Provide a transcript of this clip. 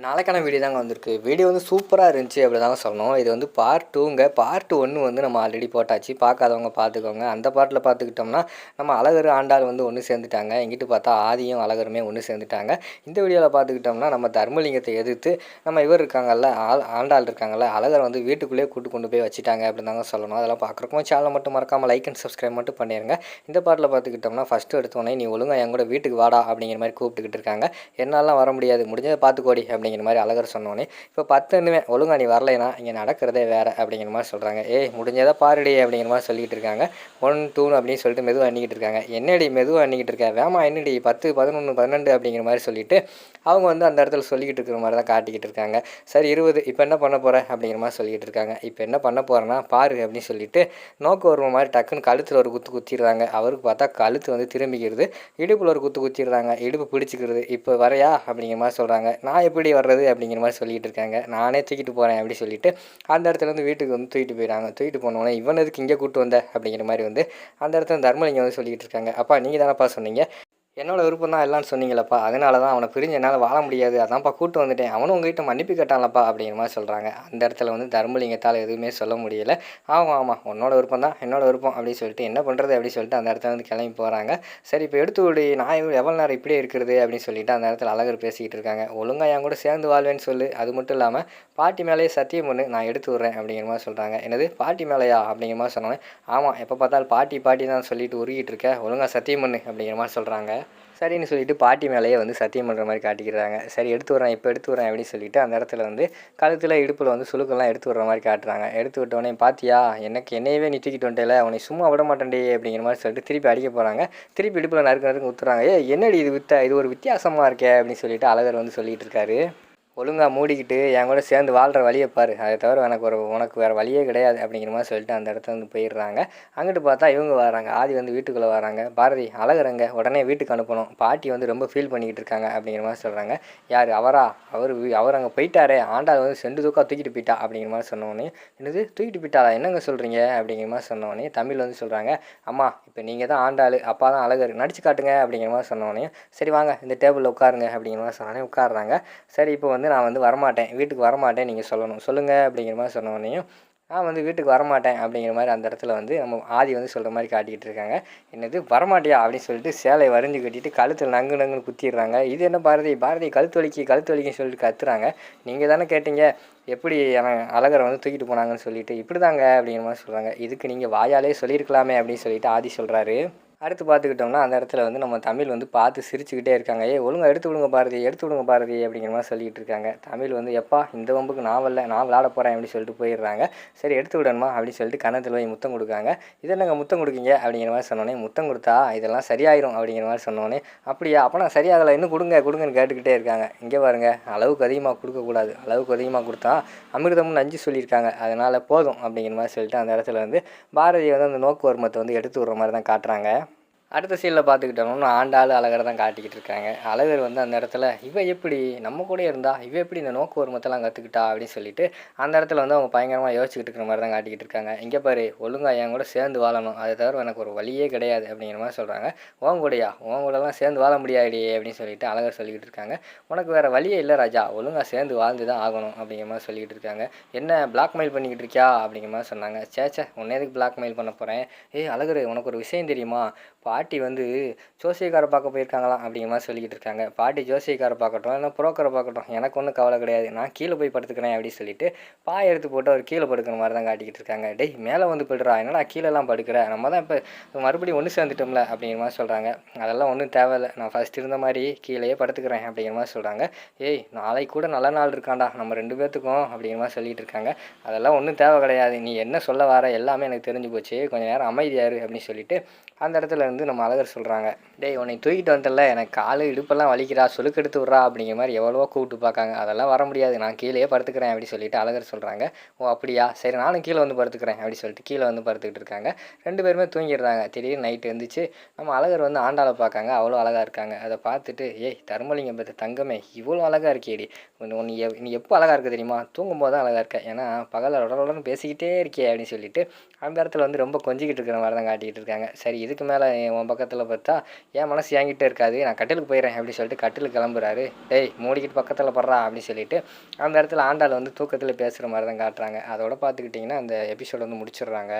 நாளைக்கான வீடியோ தாங்க வந்திருக்கு. வீடியோ வந்து சூப்பராக இருந்துச்சு அப்படி தாங்க சொல்லணும். இது வந்து பார்ட் டூங்க பார்ட் ஒன்று வந்து நம்ம ஆல்ரெடி போட்டாச்சு. பார்க்காதவங்க பார்த்துக்கோங்க. அந்த பார்ட்டில் பார்த்துக்கிட்டோம்னா நம்ம அழகர் ஆண்டாள் வந்து ஒன்று சேர்ந்துட்டாங்க. இங்கிட்டு பார்த்தா ஆதியும் அழகருமே ஒன்று சேர்ந்துட்டாங்க. இந்த வீடியோவில் பார்த்துக்கிட்டோம்னா நம்ம தர்மலிங்கத்தை எதிர்த்து நம்ம இவர் இருக்காங்கல்ல ஆள் ஆண்டாள் இருக்காங்கல்ல அழகர் வந்து வீட்டுக்குள்ளேயே கூட்டு கொண்டு போய் வச்சுட்டாங்க அப்படின்னு தாங்க சொல்லணும். அதெல்லாம் பார்க்குறக்கும் சேனலை மட்டும் மறக்காமல் லைக் அண்ட் சப்ஸ்கிரைப் மட்டும் பண்ணிடுங்க இந்த பாட்டில் பார்த்துக்கிட்டோம்னா ஃபஸ்ட்டு எடுத்தோடனே நீ ஒழுங்காக என் கூட வீட்டுக்கு வாடா அப்படிங்கிற மாதிரி கூப்பிட்டுக்கிட்டு இருக்காங்க. என்னாலாம் வர முடியாது. முடிஞ்சதை பார்த்துக்கோடி அப்படிங்கிற மாதிரி அழகர் சொன்னோன்னே இப்போ பத்துனுமே ஒழுங்கா நீ வரலைன்னா இங்கே நடக்கிறதே வேறு அப்படிங்கிற மாதிரி சொல்கிறாங்க ஏய் முடிஞ்சதை பாருடி அப்படிங்கிற மாதிரி சொல்லிட்டு இருக்காங்க. ஒன் டூன்னு அப்படின்னு சொல்லிட்டு மெதுவாக அண்ணிக்கிட்டு இருக்காங்க. என்னடி மெதுவாக அண்ணிக்கிட்டு இருக்க? வேமா என்னடி? பத்து பதினொன்று பன்னெண்டு அப்படிங்கிற மாதிரி சொல்லிட்டு அவங்க வந்து அந்த இடத்துல சொல்லிக்கிட்டு இருக்கிற மாதிரி தான் காட்டிக்கிட்டு இருக்காங்க. சரி இருபது இப்போ என்ன பண்ண போகிற அப்படிங்கிற மாதிரி சொல்லிக்கிட்டு இருக்காங்க. இப்போ என்ன பண்ண போகிறேன்னா பாரு அப்படின்னு சொல்லிட்டு நோக்கு ஒரு மாதிரி டக்குன்னு கழுத்தில் ஒரு குத்து குத்திடுறாங்க. அவருக்கு பார்த்தா கழுத்து வந்து திரும்பிக்கிறது. இடுப்பில் ஒரு குத்து குத்திடுறாங்க. இடுப்பு பிடிச்சிக்கிறது. இப்போ வரையா? அப்படிங்கிற மாதிரி சொல்கிறாங்க நான் எப்படி வர்றது அப்படிங்கிற மாதிரி சொல்லிட்டு இருக்காங்க. நானே தூக்கிட்டு போகிறேன் அப்படி சொல்லிட்டு அந்த இடத்துல இருந்து வீட்டுக்கு வந்து தூக்கிட்டு போயிடுறாங்க. தூக்கிட்டு போனோன்னே இவன் எதுக்கு இங்கே கூப்பிட்டு வந்த? அப்படிங்கிற மாதிரி வந்து அந்த இடத்துல தர்மலிங்கம் வந்து சொல்லிக்கிட்டு இருக்காங்க. அப்பா நீங்கள் தானப்பா சொன்னீங்க? என்னோட விருப்பம் தான் எல்லாம் சொன்னீங்களப்பா அதனால தான் அவனை பிரிஞ்சு என்னால் வாழ முடியாது. அதான்ப்பா கூட்டு வந்துட்டேன். அவனும் உங்ககிட்ட மன்னிப்பு கேட்டான்லப்பா அப்படிங்கிற மாதிரி சொல்கிறாங்க அந்த இடத்துல வந்து தர்மலிங்கத்தால் எதுவுமே சொல்ல முடியல. ஆமாம் ஆமாம் உன்னோட விருப்பம் தான் என்னோட விருப்பம் அப்படின்னு சொல்லிட்டு என்ன பண்ணுறது அப்படின்னு சொல்லிட்டு அந்த இடத்துல வந்து கிளம்பி போகிறாங்க சரி இப்போ எடுத்து விடு. நான் எவ்வளோ எவ்வளோ நேரம் இப்படியே இருக்கிறது அப்படின்னு சொல்லிட்டு அந்த இடத்துல அழகர் பேசிக்கிட்டு இருக்காங்க. ஒழுங்கா என் கூட சேர்ந்து வாழ்வேன்னு சொல்லு. அது மட்டும் இல்லாமல் பாட்டி மேலேயே சத்தியம் பண்ணு. நான் எடுத்து விட்றேன் அப்படிங்கிற மாதிரி சொல்கிறாங்க என்னது? பாட்டி மேலேயா அப்படிங்கிற மாதிரி சொன்னோன்னே ஆமாம் எப்போ பார்த்தாலும் பாட்டி பாட்டி தான் சொல்லிட்டு உருகிட்டு இருக்க. ஒழுங்கா சத்தியம் பண்ணு அப்படிங்கிற மாதிரி சொல்கிறாங்க சரின்னு சொல்லிட்டு பாட்டி மேலேயே வந்து சத்தியம் பண்ணுற மாதிரி காட்டிக்கிறாங்க. சரி எடுத்து வரேன் இப்போ எடுத்து வரேன் அப்படின்னு சொல்லிட்டு அந்த இடத்துல வந்து கழுத்தில் இடுப்பில் வந்து சுழுக்கெல்லாம் எடுத்து விட்ற மாதிரி காட்டுறாங்க. எடுத்து விட்டோடனே பாத்தியா எனக்கு என்னையவே நீ தூக்கிட்டு வந்துட்டேல சும்மா விட மாட்டேன்டே அப்படிங்கிற மாதிரி சொல்லிட்டு திருப்பி அடிக்க போகிறாங்க திருப்பி இடுப்பில் நறுக்கு நறுக்கு ஊற்றுறாங்க ஏ என்னடி இது வித்த இது ஒரு வித்தியாசமாக இருக்கே அப்படின்னு சொல்லிட்டு அழகர் வந்து சொல்லிட்டு இருக்காரு. ஒழுங்கா மூடிக்கிட்டு என் கூட சேர்ந்து வாழ்கிற வழியை பாரு. அதை தவிர எனக்கு ஒரு உனக்கு வேறு வழியே கிடையாது அப்படிங்கிற மாதிரி சொல்லிட்டு அந்த இடத்துல வந்து போயிடுறாங்க. அங்கிட்டு பார்த்தா இவங்க வராங்க. ஆதி வந்து வீட்டுக்குள்ளே வராங்க. பாரதி அழகுறங்க. உடனே வீட்டுக்கு அனுப்பணும். பாட்டி வந்து ரொம்ப ஃபீல் பண்ணிக்கிட்டு இருக்காங்க அப்படிங்கிற மாதிரி சொல்கிறாங்க யார்? அவரா? அவர் அவர் அங்கே போயிட்டாரே. ஆண்டாள் வந்து செண்டு தூக்கா தூக்கிட்டு போயிட்டா அப்படிங்கிற மாதிரி சொன்னோடனே என்னது? தூக்கிட்டு போயிட்டாரா என்னங்க சொல்கிறீங்க அப்படிங்கிற மாதிரி சொன்னோடனே தமிழ் வந்து சொல்கிறாங்க அம்மா இப்போ நீங்கள் தான் ஆண்டாள் அப்பா தான் அழகர். நடிச்சு காட்டுங்க. அப்படிங்கிற மாதிரி சொன்னோடனே சரி வாங்க இந்த டேபிளில் உட்காருங்க. அப்படிங்கிற மாதிரி சொன்னோடனே உட்காடுறாங்க சரி இப்போ வந்து நான் வந்து வரமாட்டேன். வீட்டுக்கு வரமாட்டேன் நீங்கள் சொல்லணும். சொல்லுங்கள் அப்படிங்கிற மாதிரி சொன்னோடனையும் நான் வந்து வீட்டுக்கு வரமாட்டேன் அப்படிங்கிற மாதிரி அந்த இடத்துல வந்து நம்ம ஆதி வந்து சொல்கிற மாதிரி காட்டிக்கிட்டு இருக்காங்க. என்னது? வரமாட்டியா? அப்படின்னு சொல்லிட்டு சேலை வரைஞ்சி கட்டிட்டு கழுத்தில் நங்கு நங்குன்னு குத்திடுறாங்க. இது என்ன பாரதி? பாரதி கழுத்து வலிக்கு கழுத்து வலிக்குன்னு சொல்லிட்டு கத்துறாங்க. நீங்கள் தானே கேட்டீங்க. எப்படி அவன் அழகரை வந்து தூக்கிட்டு போனாங்கன்னு சொல்லிட்டு இப்படி தாங்க அப்படிங்கிற மாதிரி சொல்கிறாங்க இதுக்கு நீங்கள் வாயாலே சொல்லியிருக்கலாமே அப்படின்னு சொல்லிட்டு ஆதி சொல்கிறாரு அடுத்து பார்த்துக்கிட்டோம்னா அந்த இடத்துல வந்து நம்ம தமிழ் வந்து பார்த்து சிரிச்சுக்கிட்டே இருக்காங்க. ஏ ஒழுங்காக எடுத்து விடுங்க பாரதி எடுத்து விடுங்க பாரதி அப்படிங்கிற மாதிரி சொல்லிட்டு இருக்காங்க. தமிழ் வந்து எப்பா இந்த வம்புக்கு நான் வரல நான் விளாட போகிறேன் அப்படின்னு சொல்லிட்டு போயிடுறாங்க. சரி எடுத்து விடணுமா? அப்படின்னு சொல்லிட்டு கணத்தில் போய் முத்தம் கொடுக்காங்க. இதை நாங்கள் முத்தம் கொடுக்கீங்க? அப்படிங்கிற மாதிரி சொன்னோன்னே முத்தம் கொடுத்தா இதெல்லாம் சரியாயிரும் அப்படிங்கிற மாதிரி சொன்னோன்னே அப்படியா? அப்போ நான் சரியாகலை இன்னும் கொடுங்க கொடுங்கன்னு கேட்டுக்கிட்டே இருக்காங்க. இங்கே பாருங்க அளவுக்கு அதிகமாக கொடுக்கக்கூடாது அளவுக்கு அதிகமாக கொடுத்தா அமிர்தமும் நஞ்சு சொல்லியிருக்காங்க. அதனால் போதும் அப்படிங்கிற மாதிரி சொல்லிட்டு அந்த இடத்துல வந்து பாரதியை வந்து அந்த நோக்குவர்மத்தை வந்து எடுத்து விடுற மாதிரி தான் காட்டுறாங்க. அடுத்த சீனில் பார்த்துக்கிட்டோம்னா ஆண்டாள் அழகரை தான் காட்டிக்கிட்டு இருக்காங்க. அழகர் வந்து அந்த இடத்துல இவன் எப்படி? நம்ம கூட இருந்தா? இவ எப்படி இந்த நோக்கு ஒருமத்தெல்லாம் கற்றுக்கிட்டா அப்படின்னு சொல்லிட்டு அந்த இடத்துல வந்து அவங்க பயங்கரமாக யோசிச்சுக்கிட்டு இருக்கிற மாதிரி தான் காட்டிக்கிட்டு இருக்காங்க. இங்கே பாரு ஒழுங்கா என் கூட சேர்ந்து வாழணும். அதை தவிர எனக்கு ஒரு வழியே கிடையாது அப்படிங்கிற மாதிரி சொல்கிறாங்க உன் கூடயா? உன் கூடலாம் சேர்ந்து வாழ முடியாடி அப்படின்னு சொல்லிட்டு அழகர் சொல்லிக்கிட்டு இருக்காங்க. உனக்கு வேறு வழியே இல்லை ராஜா. ஒழுங்கா சேர்ந்து வாழ்ந்து தான் ஆகணும் அப்படிங்கிற மாதிரி சொல்லிக்கிட்டு இருக்காங்க. என்ன பிளாக்மெயில் பண்ணிக்கிட்டு இருக்கியா? அப்படிங்கிற மாதிரி சொன்னாங்க. சேச்சே உன்னே எதுக்கு பிளாக்மெயில் பண்ண போகிறேன் ஏய் அழகர் உனக்கு ஒரு விஷயம் தெரியுமா? பாட்டி வந்து ஜோசியக்காரை பார்க்க போயிருக்காங்களாம் அப்படிங்கிற மாதிரி சொல்லிக்கிட்டு இருக்காங்க. பாட்டி ஜோசியக்காரை பார்க்கட்டும் இல்லை புரோக்கரை பார்க்கட்டும் எனக்கு ஒன்றும் கவலை கிடையாது. நான் கீழே போய் படுத்துக்கிறேன் அப்படின்னு சொல்லிட்டு பாய் எடுத்து போட்டு அவர் கீழே படுக்கிற மாதிரி தான் காட்டிக்கிட்டு இருக்காங்க. டேய் மேலே வந்து போய்டுறா என்னடா கீழெல்லாம் படுக்கிற? நம்ம தான் இப்போ மறுபடியும் ஒன்று சேர்ந்துட்டோம்ல அப்படிங்கிற மாதிரி சொல்கிறாங்க அதெல்லாம் ஒன்றும் தேவையில்லை. நான் ஃபஸ்ட் இருந்த மாதிரி கீழேயே படுத்துக்கிறேன் அப்படிங்கிற மாதிரி சொல்கிறாங்க ஏய் நாளைக்கு கூட நல்ல நாள் இருக்காண்டா நம்ம ரெண்டு பேர்த்துக்கும் அப்படிங்கிற மாதிரி சொல்லிட்டு இருக்காங்க. அதெல்லாம் ஒன்றும் தேவை கிடையாது. நீ என்ன சொல்ல வர எல்லாமே எனக்கு தெரிஞ்சு போச்சு. கொஞ்சம் நேரம் அமைதியாரு அப்படின்னு சொல்லிட்டு அந்த இடத்துல இருந்து நம்ம அழகர் சொல்கிறாங்க டேய் உன்னை தூக்கிட்டு வந்தல எனக்கு காலு இடுப்பெல்லாம் வலிக்கிறா சொலுக்கு எடுத்து விட்றா அப்படிங்கிற மாதிரி எவ்வளவோ கூப்பிட்டு பார்க்காங்க. அதெல்லாம் வர முடியாது நான் கீழே படுத்துக்கிறேன் அப்படி சொல்லிட்டு அழகர் சொல்கிறாங்க ஓ அப்படியா? சரி நானும் கீழே வந்து படுத்துக்கிறேன் அப்படி சொல்லிட்டு கீழே வந்து படுத்துக்கிட்டு இருக்காங்க. ரெண்டு பேருமே தூங்கிடுறாங்க. திடீர்னு நைட்டு வந்துச்சு நம்ம அழகர் வந்து ஆண்டாளை பார்க்காங்க. அவ்வளோ அழகாக இருக்காங்க. அதை பார்த்துட்டு ஏய் தர்மலிங்கம் பற்றி தங்கமே இவ்வளோ அழகாக இருக்கேடி ஒன்று உன்னை நீ எப்போ அழகாக இருக்க தெரியுமா? தூங்கும் போது தான் அழகாக இருக்க. ஏன்னா பகலில் உடலுடன் பேசிக்கிட்டே இருக்கே அப்படின்னு சொல்லிட்டு அந்த இடத்துல வந்து ரொம்ப கொஞ்சிக்கிட்டு இருக்கிற மாதிரி தான் காட்டிக்கிட்டு இருக்காங்க. சரி இதுக்கு மேலே உன் பக்கத்தில் பார்த்தா என் மனசு என்கிட்ட இருக்காது? நான் கட்டிலுக்கு போயிடுறேன் அப்படின்னு சொல்லிட்டு கட்டிலுக்கு கிளம்புறாரு. டேய் மூடிக்கிட்டு பக்கத்தில் படுறா அப்படின்னு சொல்லிட்டு அந்த இடத்துல ஆண்டாள் வந்து தூக்கத்தில் பேசுகிற மாதிரி தான் காட்டுறாங்க. அதோட பார்த்துக்கிட்டிங்கன்னா அந்த எபிசோட் வந்து முடிச்சிடுறாங்க.